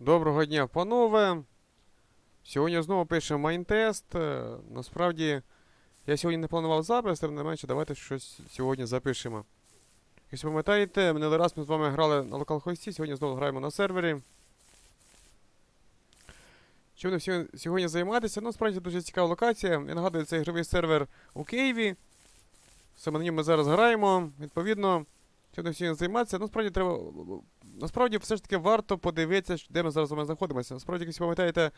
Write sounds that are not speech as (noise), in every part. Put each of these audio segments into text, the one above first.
Доброго дня, панове. Сьогодні знову пишемо майнтест. Е, Насправді, я сьогодні не планував запис, тим не менше, давайте щось сьогодні запишемо. Якщо пам'ятаєте, минулий раз ми з вами грали на локалхості, сьогодні знову граємо на сервері. Чим будемо сьогодні- займатися? Ну, справді дуже цікава локація. Я нагадую, це ігровий сервер у Києві. Саме на ньому ми зараз граємо. Відповідно, чим будемо сьогодні займатися? Ну, справді треба насправді все ж таки варто подивитися, де ми зараз з вами знаходимося. Насправді, якщо пам'ятаєте,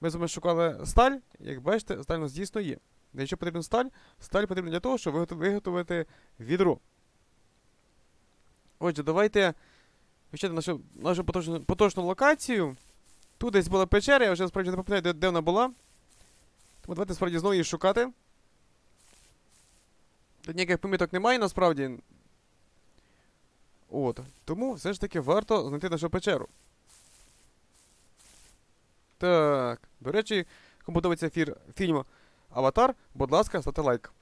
ми з вами шукали сталь. Як бачите, сталь у нас дійсно є. Чого потрібна сталь? Сталь потрібна для того, щоб виготовити відро. Отже, давайте вивчати нашу, нашу поточну, поточну локацію. Тут десь була печера, я вже насправді не пам'ятаю, де, де вона була. Тому давайте справді знову її шукати. Тут ніяких поміток немає насправді. От. Тому все ж таки варто знайти нашу печеру. Так. До речі, кому подобається фір, фільм Аватар, будь ласка, ставте лайк.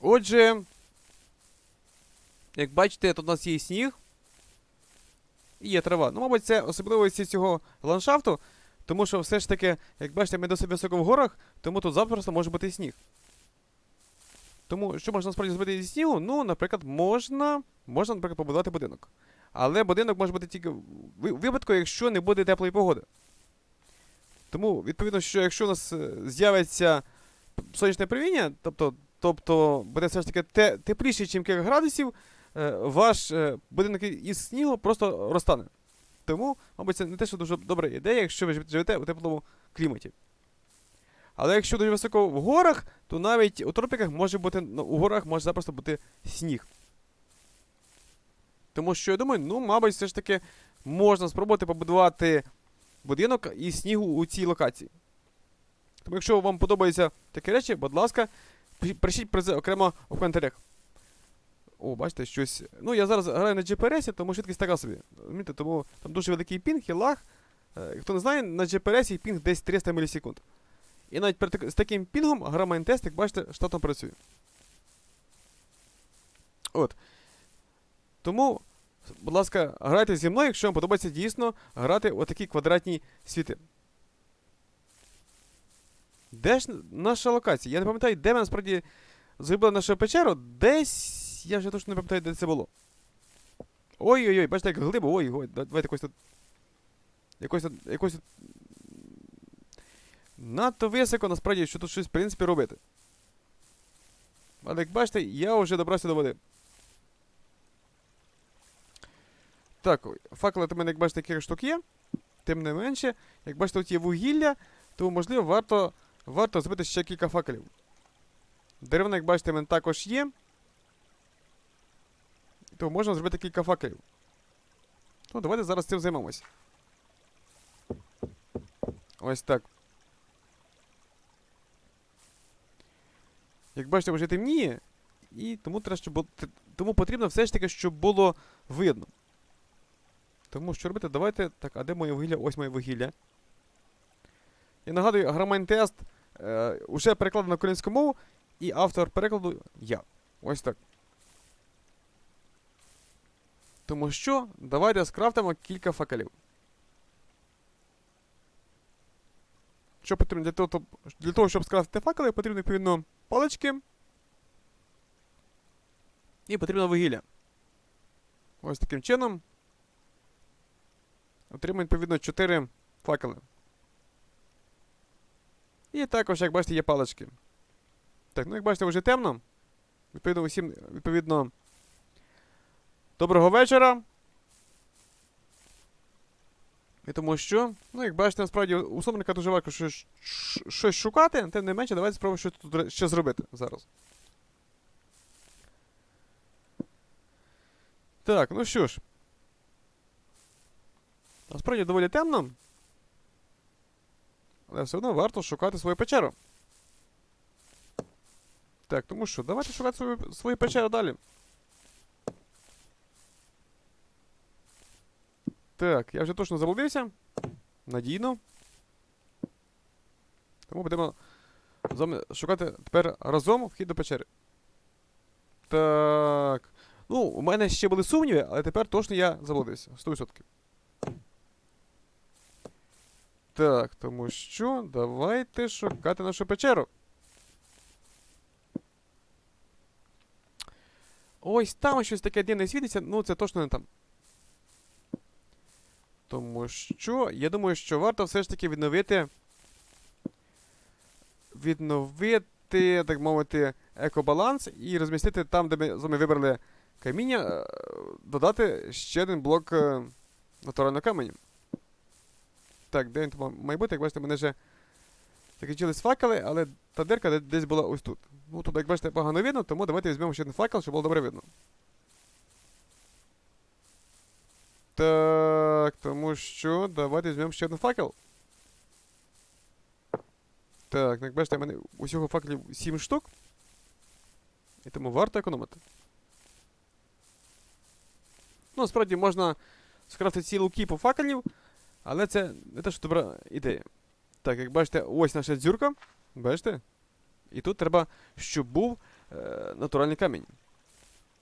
Отже, як бачите, тут у нас є сніг. І є трава. Ну, мабуть, це особливості цього ландшафту, тому що все ж таки, як бачите, ми досить високо в горах, тому тут запросто може бути сніг. Тому що можна насправді зробити зі снігу? Ну, наприклад, можна, можна, наприклад, побудувати будинок. Але будинок може бути тільки в випадку, якщо не буде теплої погоди. Тому, відповідно, що якщо у нас е, з'явиться сонячне привіння, тобто, тобто буде все ж таки те, тепліше, ніж кілька градусів, е, ваш е, будинок із снігу просто розтане. Тому, мабуть, це не те, що дуже добра ідея, якщо ви живете у теплому кліматі. Але якщо дуже високо в горах, то навіть у тропіках може бути, ну, у горах може запросто бути сніг. Тому що я думаю, ну, мабуть, все ж таки можна спробувати побудувати будинок із снігу у цій локації. Тому якщо вам подобаються такі речі, будь ласка, пишіть- про це окремо у коментарях. О, бачите, щось. Ну, я зараз граю на GPRS, тому швидкість така собі. Розумієте, тому там дуже великий пінг і лаг. Е, Хто не знає, на GPRS пінг десь 300 мілісекунд. І навіть з таким пінгом гра Майнтест, як бачите, штатно працює. От. Тому, будь ласка, грайте зі мною, якщо вам подобається дійсно грати у такі квадратні світи. Де ж наша локація? Я не пам'ятаю, де ми насправді зробили нашу печеру. Десь. Я вже точно не пам'ятаю, де це було. Ой-ой-ой, бачите, як глибо, ой, ой, давайте якось тут. Якось тут. Якось тут. Надто високо, насправді, що тут щось, в принципі, робити. Але як бачите, я вже добрався до води. Так, ой, факели у мене, як бачите, кілька штук є. Тим не менше, як бачите, тут є вугілля, то, можливо, варто, варто зробити ще кілька факелів. Деревина, як бачите, в мене також є. То можна зробити кілька факелів. Ну, давайте зараз цим займемось. Ось так. Як бачите, вже темніє, і тому треба, щоб тому потрібно все ж таки, щоб було видно. Тому що робити? Давайте. Так, а де моє вугілля? Ось моє вугілля. І нагадую, грамайн-тест е, уже перекладено на українську мову, і автор перекладу я. Ось так. Тому що давайте скрафтимо кілька факелів. Що потрібно для того, щоб скрафтити факели, потрібно відповідно палички. І потрібно вугілля. Ось таким чином. Отримаємо відповідно 4 факели. І також, як бачите, є палички. Так, ну як бачите, вже темно. Відповідно, усім, відповідно. Доброго вечора. І тому що, ну, як бачите, насправді у Сомника дуже важко щось, щось шукати, тим не менше, давайте спробуємо щось тут ще зробити зараз. Так, ну що ж. Насправді доволі темно. Але все одно варто шукати свою печеру. Так, тому що, давайте шукати свою, свою печеру далі. Так, я вже точно заблудився. Надійно. Тому будемо шукати тепер разом вхід до печери. Так. Ну, у мене ще були сумніви, але тепер точно я заблудився. 100%. Так, тому що давайте шукати нашу печеру. Ось там щось таке дивне світиться, ну це точно не там. Тому що я думаю, що варто все ж таки відновити. Відновити, так мовити, екобаланс і розмістити там, де ми з вами вибрали каміння, е, додати ще один блок е, натурального каменю. Так, де він там має бути? Як бачите, мене вже закінчились факели, але та дирка десь була ось тут. Ну тут, як бачите, погано видно, тому давайте візьмемо ще один факел, щоб було добре видно. Так, тому що давайте візьмемо ще один факел. Так, як бачите, в мене усього факелів 7 штук. І тому варто економити. Ну, справді можна скрафтити цілу кіпу факелів, але це не те, що добра ідея. Так, як бачите, ось наша дзюрка. Бачите? І тут треба, щоб був е, натуральний камінь.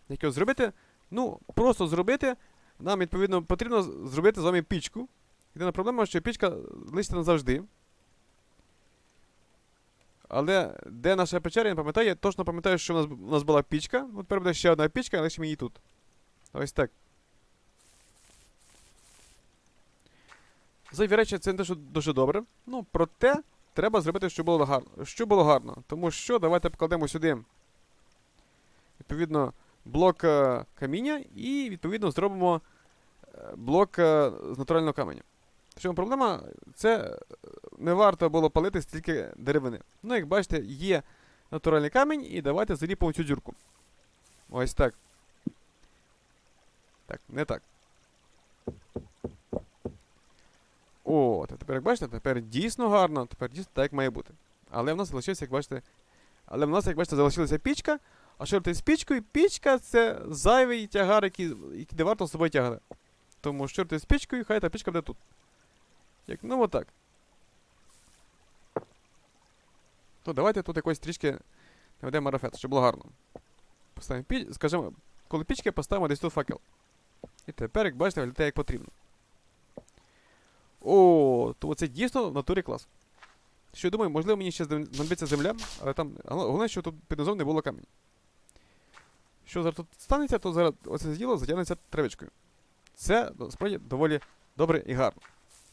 Як його зробити? Ну, просто зробити. Нам, відповідно, потрібно зробити з вами пічку. Єдина проблема, що пічка лишиться назавжди. Але де наша печера, я не пам'ятаю. Я точно пам'ятаю, що у нас, у нас була пічка. От тепер буде ще одна пічка, але лишимо її тут. Ось так. Зайві речі, це не те, що дуже добре. Ну, проте треба зробити, щоб було гарно. Щоб було гарно. Тому що давайте покладемо сюди. Відповідно, блок е, каміння і, відповідно, зробимо блок е, з натурального каменю. В чому проблема? Це е, не варто було палити стільки деревини. Ну, як бачите, є натуральний камінь, і давайте заліпимо цю дюрку. Ось так. Так, не так. О, тепер, як бачите, тепер дійсно гарно, тепер дійсно так як має бути. Але в нас залишився, як бачите. Але в нас, як бачите, залишилася пічка. А що робити з пічкою? Пічка це зайвий тягар, який, який не варто з собою тягати. Тому що робити з пічкою, хай та пічка буде тут. Як, ну отак. То давайте тут якось трішки наведемо марафет, щоб було гарно. Поставимо піч, скажімо, коли пічки поставимо десь тут факел. І тепер, як бачите, виглядає як потрібно. О, то це дійсно в натурі клас. Що я думаю, можливо, мені ще знадобиться земля, але там. Головне, що тут під низом не було камінь. Що зараз тут станеться, то зараз оце діло затягнеться травичкою. Це насправді доволі добре і гарно.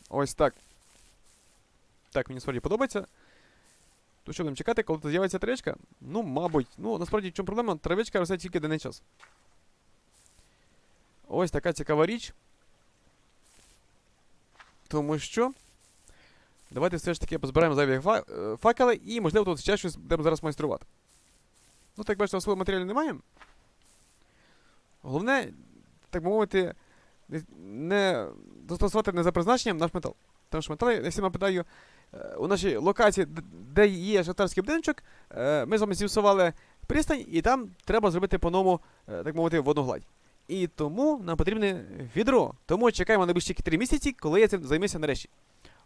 Ось так. Так, мені справді подобається. То що будемо чекати, коли тут з'явиться травичка? Ну, мабуть. Ну, насправді, в чому проблема? Травичка росте тільки денний час. Ось така цікава річ. Тому що. Давайте все ж таки позбираємо зайві фа- е, факели і, можливо, тут ще щось будемо зараз майструвати. Ну, так бачите, свого матеріалу немає. Головне, так би мовити, не, застосувати не за призначенням наш метал. Тому що метал, я всім нагадаю, е, у нашій локації, де є шахтарський будиночок, е, ми з вами зіпсували пристань, і там треба зробити по-новому, е, так мовити, водну гладь. І тому нам потрібне відро. Тому чекаємо найближчі 3 місяці, коли я цим займуся нарешті.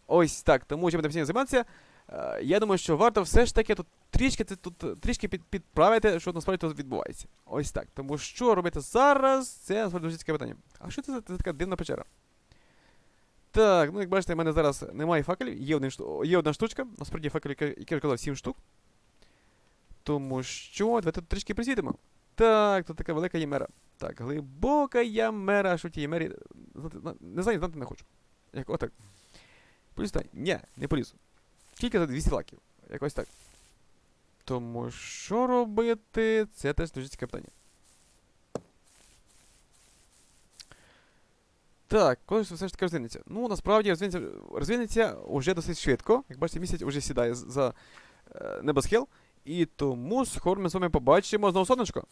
Ось так, тому чим будемо всім займатися. Е, я думаю, що варто все ж таки тут трішки це тут трішки під, підправити, що насправді тут відбувається. Ось так. Тому що робити зараз, це насправді дуже цікаве питання. А що це за, така дивна печера? Так, ну як бачите, в мене зараз немає факелів, є, один, є одна штучка, насправді факелів, які я казав, 7 штук. Тому що, давайте тут трішки присвітимо. Так, тут така велика ємера. Так, глибока ямера, що в тій ємері. Не знаю, знати не хочу. Як отак. Поліз та? Ні, не полізу. Тільки за 200 лаків. Якось так. Тому що робити? Це теж дуже цікаве питання. Так, коли все ж таки розвинеться? Ну, насправді розвинеться, розвинеться вже досить швидко. Як бачите, місяць вже сідає за е, небосхил. І тому скоро ми з вами побачимо знову сонечко.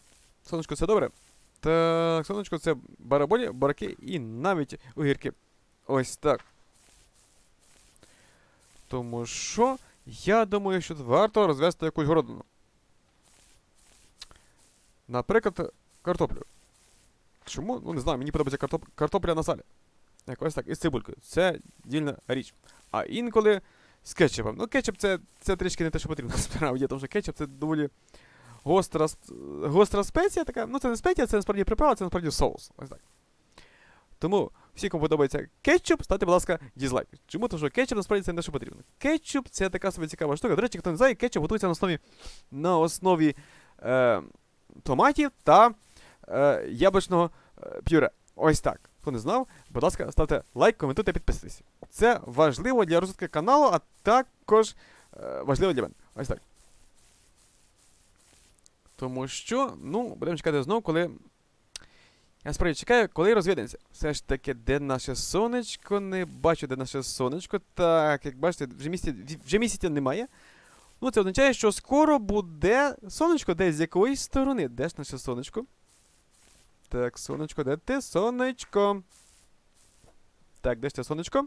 Сонечко, це добре. Так, сонечко це бараболі, бараки і навіть огірки. Ось так. Тому що я думаю, що варто розвести якусь городину. Наприклад, картоплю. Чому? Ну не знаю, мені подобається картоп... картопля на салі. Якось так, із цибулькою. Це дільна річ. А інколи з кетчупом. Ну, кетчуп це, це трішки не те, що потрібно (laughs) насправді, тому що кетчуп це доволі гостра, гостра спеція така. Ну, це не спеція, це насправді приправа, це насправді соус. Ось так. Тому всі, кому подобається кетчуп, ставте, будь ласка, дізлайк. Чому? Тому що кетчуп насправді це не що потрібно. Кетчуп це така собі цікава штука. До речі, хто не знає, кетчуп готується на основі, на основі е, томатів та е, яблучного е, пюре. Ось так. Хто не знав, будь ласка, ставте лайк, коментуйте, підписуйтесь. Це важливо для розвитку каналу, а також е, важливо для мене. Ось так. Тому що, ну, будемо чекати знову, коли. Я справді чекаю, коли розвідеться. Все ж таки, де наше сонечко? Не бачу, де наше сонечко. Так, як бачите, вже місяця, вже місяця немає. Ну, це означає, що скоро буде сонечко десь з якоїсь сторони. Де ж наше сонечко? Так, сонечко, де ти? Сонечко. Так, де ж те сонечко?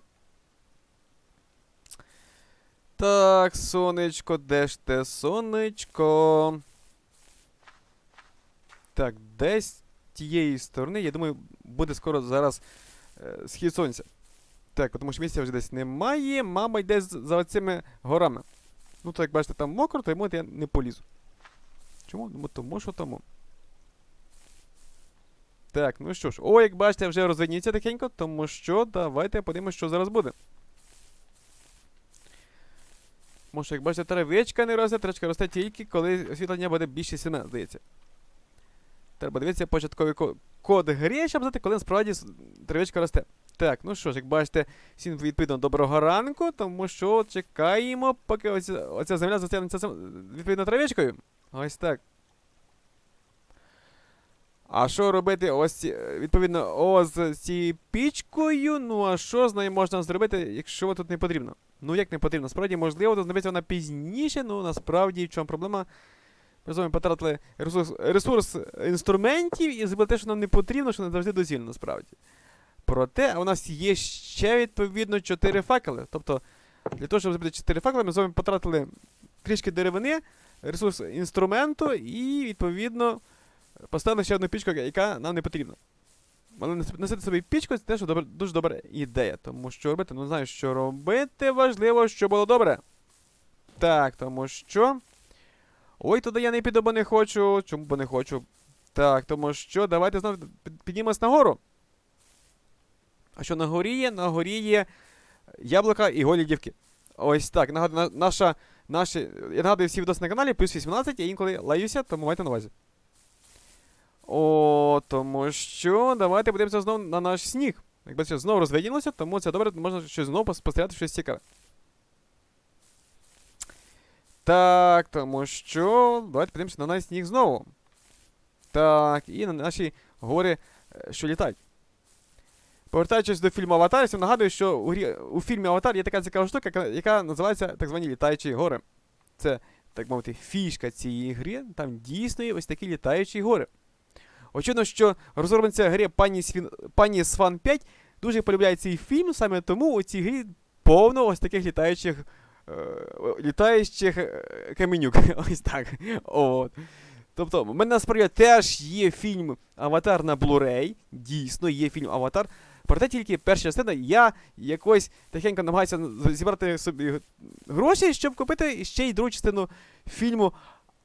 Так, сонечко, де ж те сонечко? Так, десь тієї сторони, я думаю, буде скоро зараз е, схід сонця. Так, тому що місця вже десь немає, мама йде за оцими горами. Ну, то як бачите, там мокро, тому я не полізу. Чому? Ну, тому що тому. Так, ну що ж. О, як бачите, вже розвидніться тихенько, тому що давайте подивимося, що зараз буде. Може, як бачите, травичка не росте, травичка росте тільки, коли освітлення буде більше 7, здається. Треба дивитися початковий ко- код гри, щоб знати, коли насправді травичка росте. Так, ну що ж, як бачите, всім відповідно доброго ранку, тому що чекаємо, поки оця, оця земля застягнеться відповідно травичкою. Ось так. А що робити ось відповідно ось з цією пічкою? Ну а що з нею можна зробити, якщо тут не потрібно? Ну як не потрібно? Справді, можливо, знадобиться вона пізніше, ну насправді в чому проблема? Ми з вами потратили ресурс, ресурс інструментів і зробили те, що нам не потрібно, що не завжди доцільно, насправді. Проте у нас є ще відповідно 4 факели. Тобто, для того, щоб зробити 4 факели, ми з вами потратили трішки деревини, ресурс інструменту і, відповідно, поставили ще одну пічку, яка нам не потрібна. Але носити собі пічку це теж добре, дуже добра ідея. Тому що робити, ну знаю, що робити, важливо, щоб було добре. Так, тому що. Ой, туди я не піду, бо не хочу. Чому бо не хочу? Так, тому що давайте знову під- піднімемось нагору. А що на горі є? На горі є яблука і голі дівки. Ось так. Нагадую, наша, наші, я нагадую всі відоси на каналі, плюс 18, я інколи лаюся, тому майте на увазі. О, тому що давайте подивимося знову на наш сніг. Якби це знову розвиділося, тому це добре, можна щось знову спостерігати щось цікаве. Так, тому що. Давайте подивимося на наш сніг знову. Так, і на наші гори, е, що літають. Повертаючись до фільму Аватар, я нагадую, що у, грі, у фільмі Аватар є така цікава штука, яка, яка називається так звані літаючі гори. Це, так мовити, фішка цієї гри. Там дійсно є ось такі літаючі гори. Очевидно, що розробниця гри пані, Свін... пані Сван 5 дуже полюбляє цей фільм, саме тому у цій грі повно ось таких літаючих. Е, літаючих е, каменюк. (laughs) Ось так. От. Тобто, в мене насправді теж є фільм Аватар на Blu-ray. Дійсно, є фільм Аватар. Проте тільки перша частина я якось тихенько намагаюся зібрати собі гроші, щоб купити ще й другу частину фільму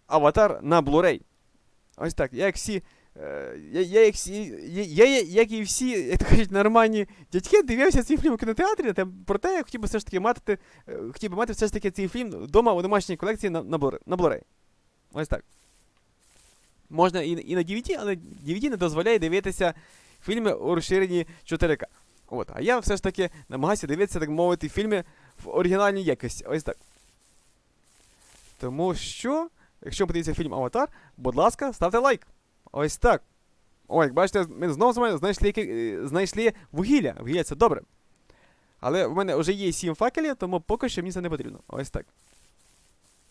Аватар на Blu-ray. Ось так. Як всі. Е, Я, я, як, я, як і всі, як то кажуть, нормальні дядьки, дивився цей фільм у кінотеатрі, та, проте я хотів би все ж таки мати, е, хотів би мати все ж таки цей фільм вдома у домашній колекції на, на, на Blu-ray. Ось так. Можна і, і на DVD, але DVD не дозволяє дивитися фільми у розширенні 4К. От, а я все ж таки намагаюся дивитися, так мовити, фільми в оригінальній якості. Ось так. Тому що, якщо подивіться фільм Аватар, будь ласка, ставте лайк. Ось так. О, як бачите, ми знову знайшли, е, знайшли вугілля. Вугілля це добре. Але в мене вже є 7 факелів, тому поки що мені це не потрібно. Ось так.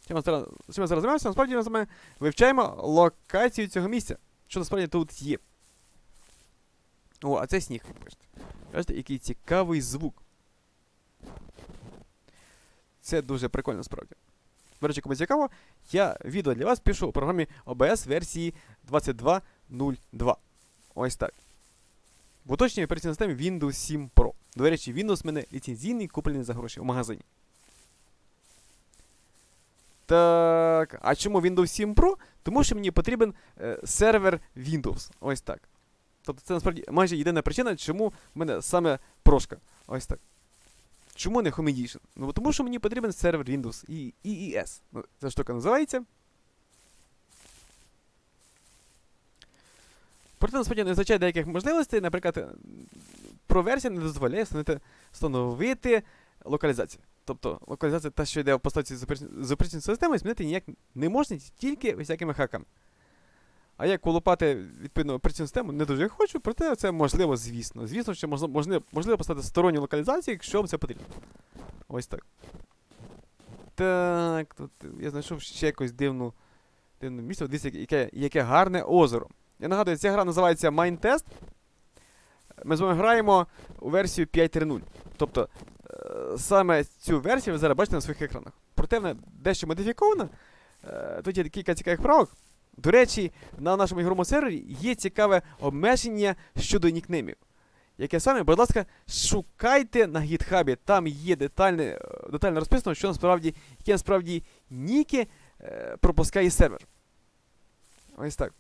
Чим ми зараз, ми зараз займаємося? Насправді ми з вами вивчаємо локацію цього місця. Що насправді тут є. О, а це сніг. Бачите, Бачите, який цікавий звук. Це дуже прикольно справді. До речі, кому цікаво, я відео для вас пишу у програмі OBS версії 22.02. Ось так. В уточній операційній системі Windows 7 Pro. До речі, Windows в мене ліцензійний, куплений за гроші в магазині. Так. А чому Windows 7 Pro? Тому що мені потрібен е, сервер Windows. Ось так. Тобто це насправді майже єдина причина, чому в мене саме прошка. Ось так. Чому не Homedition? Ну тому що мені потрібен сервер Windows і EES. Ну, ця штука називається. Проте насправді не вистачає деяких можливостей, наприклад, е, про версія не дозволяє встановити, встановити локалізацію. Тобто локалізація та, що йде в поставці з операцій- з операційної системи, змінити ніяк не можна тільки всякими хаками. А як колупати відповідно операційну систему, не дуже хочу, проте це можливо, звісно. Звісно, що можливо, можливо поставити сторонню локалізацію, якщо вам це потрібно. Ось так. Так, тут я знайшов ще якось дивну, дивне місце. Дивіться, яке, яке гарне озеро. Я нагадую, ця гра називається Mindtest. Ми з вами граємо у версію 5.3.0. Тобто е, саме цю версію ви зараз бачите на своїх екранах. Проте вона дещо модифікована. Е, Тут є кілька цікавих правок. До речі, на нашому ігровому сервері є цікаве обмеження щодо нікнеймів. Яке саме, будь ласка, шукайте на гітхабі. Там є детальне, е, детально розписано, що насправді, які насправді ніки пропускає сервер. Ось так.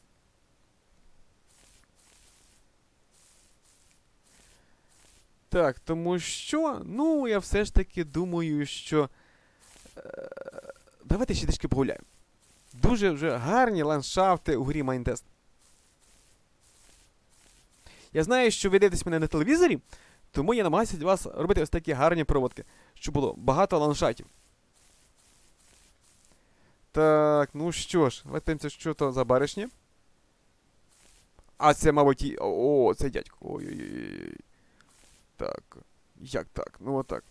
Так, тому що, ну, я все ж таки думаю, що. Е, давайте ще трішки погуляємо. Дуже вже гарні ландшафти у грі Майнтест. Я знаю, що ви дивитесь мене на телевізорі, тому я намагаюся для вас робити ось такі гарні проводки, щоб було багато ландшафтів. Так, ну що ж, давайте подивимося, що то за баришня. А це, мабуть, і... О, це дядько. Ой-ой-ой. Так. Як так? Ну отак.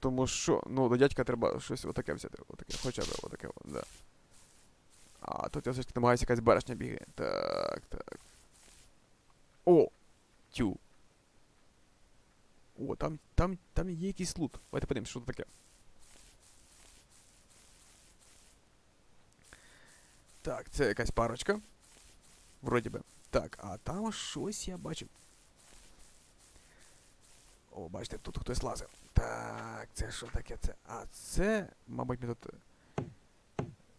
Тому що, ну, до дядька треба щось отаке взяти. Отаке, хоча б отаке, от, да. А, тут я все ж таки намагаюся якась баришня бігає. Так, так. О! Тю. О, там, там, там є якийсь лут. Давайте подивимось, що це таке. Так, це якась парочка. Вроді би. Так, а там щось я бачив. О, бачите, тут хтось лазив. Так, це що таке це? А це, мабуть, ми тут.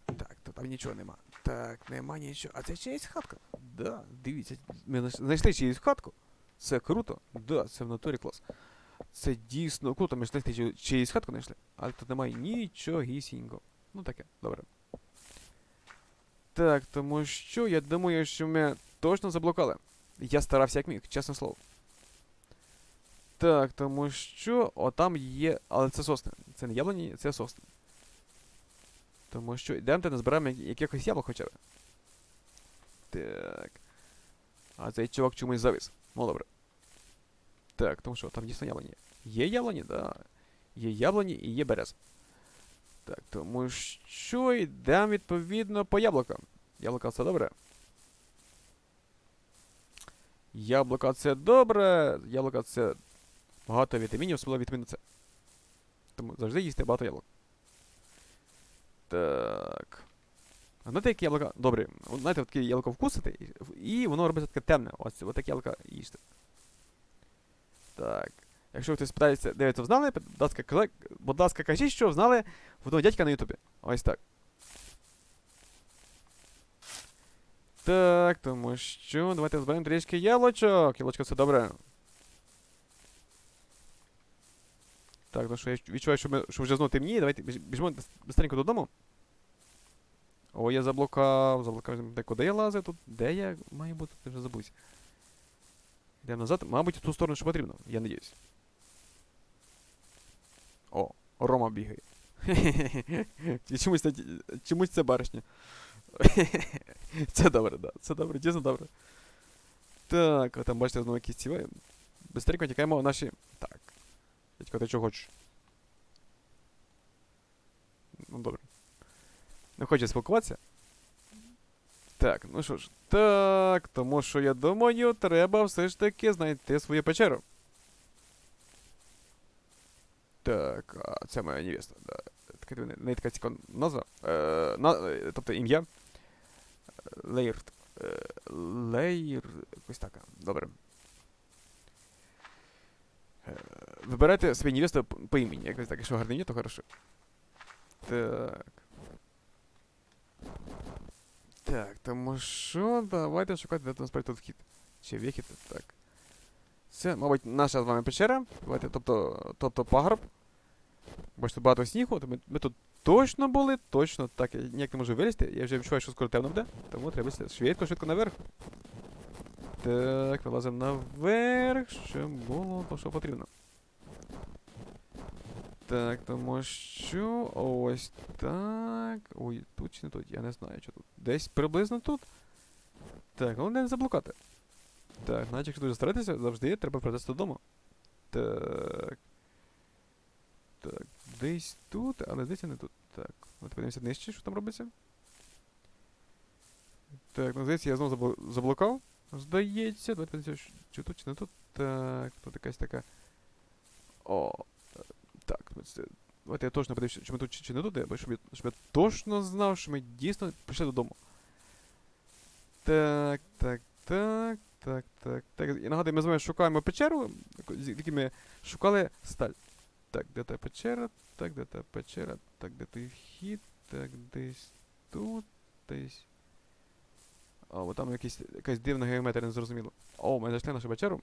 Так, то там нічого нема. Так, нема нічого. А це чиясь хатка? Да, дивіться, ми знайш- знайшли чиюсь хатку. Це круто. Да, це в натурі клас. Це дійсно круто, ми знайшли чию- чиюсь хатку знайшли. Але тут немає нічогісінько. Ну таке, добре. Так, тому що я думаю, що ми точно заблукали. Я старався як міг, чесне слово. Так, тому що отам є. Але це сосни. Це не яблуні, це сосни. Тому що йдемте назбираємо якихось яблук хоча б. Так. А цей чувак чомусь завис. Ну добре. Так, тому що там дійсно яблуні. Є яблуні, да. Є яблуні і є берез. Так, тому що йдемо відповідно по яблукам. Яблука це добре. Яблука це добре. Яблука це багато вітамінів, особливо вітаміну С. Тому завжди їсти багато яблук. Так. Знаєте, яке яблука? Добре. Знаєте, таке яблуко вкусите, і- воно робиться таке темне. Ось от таке яблуко їсти. Так. Якщо хтось питається, де ви це знали, будь ласка, будь ласка, кажіть, що знали в одного дядька на Ютубі. Ось так. Так, тому що. Давайте зберемо трішки яблучок. Яблучко це добре. Так, ну що я відчуваю, що, ми, що вже знову темніє. Давайте біж- біжимо быстренько додому. О, я заблукав, заблукав. Де, куди я лазив тут? Де я маю бути? Ти вже забувся. Йдемо назад. Мабуть, в ту сторону, що потрібно, я надіюсь. О, Рома бігає. Чомусь, чомусь це баришня. це добре, да. Це добре, дійсно добре. Так, там бачите знову якісь ціли. Бистренько тікаємо в наші. Так. Дядько, ти чого хочеш? Ну добре. Не хоче спілкуватися. Так, ну що ж. Так, тому що я думаю, треба все ж таки знайти свою печеру. Так, а це моя невеста, да. Така не така цікава назва. Е, на, тобто ім'я. Лейрт. Е, Лейр. Якось так. Добре. Е, Вибирайте свою невесту по імені. Якось так, якщо гарне ім'я, то хорошо. Так. Так, тому що давайте шукати, де там насправді тут вхід. Чи вихід, так. Це, мабуть, наша з вами печера. Давайте, тобто, тобто пагорб. Бачите, багато снігу, то ми, ми тут точно були, точно так, я ніяк не можу вилізти. Я вже відчуваю, що скоро темно буде, тому треба швидко, швидко наверх. Так, вилазимо наверх, щоб було то, що потрібно. Так, тому що ось так. Ой, тут чи не тут, я не знаю, що тут. Десь приблизно тут. Так, головне не заблукати. Так, значить, якщо дуже старатися, завжди треба придатися додому. Так. Так, десь тут, але здається не тут. Так, от подивимося нижче, що там робиться. Так, ну здається, я знову забл- заблукав. Здається, давайте подивимося, чи тут, чи не тут. Так, тут якась така. О, так, ну давайте я точно подивлюся, чи ми тут, чи, не тут, бо щоб я, щоб я точно знав, що ми дійсно прийшли додому. Так, так, так, так, так, так. І нагадую, ми з вами шукаємо печеру, з якій ми шукали сталь. Так, де та печера, так, де та печера, так, де той вхід, так, десь тут, десь. О, бо там якийсь, якась дивна геометрія, незрозуміло. О, ми знайшли нашу печеру.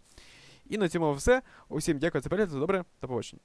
І на цьому все. Усім дякую за перегляд, добре, до побачення.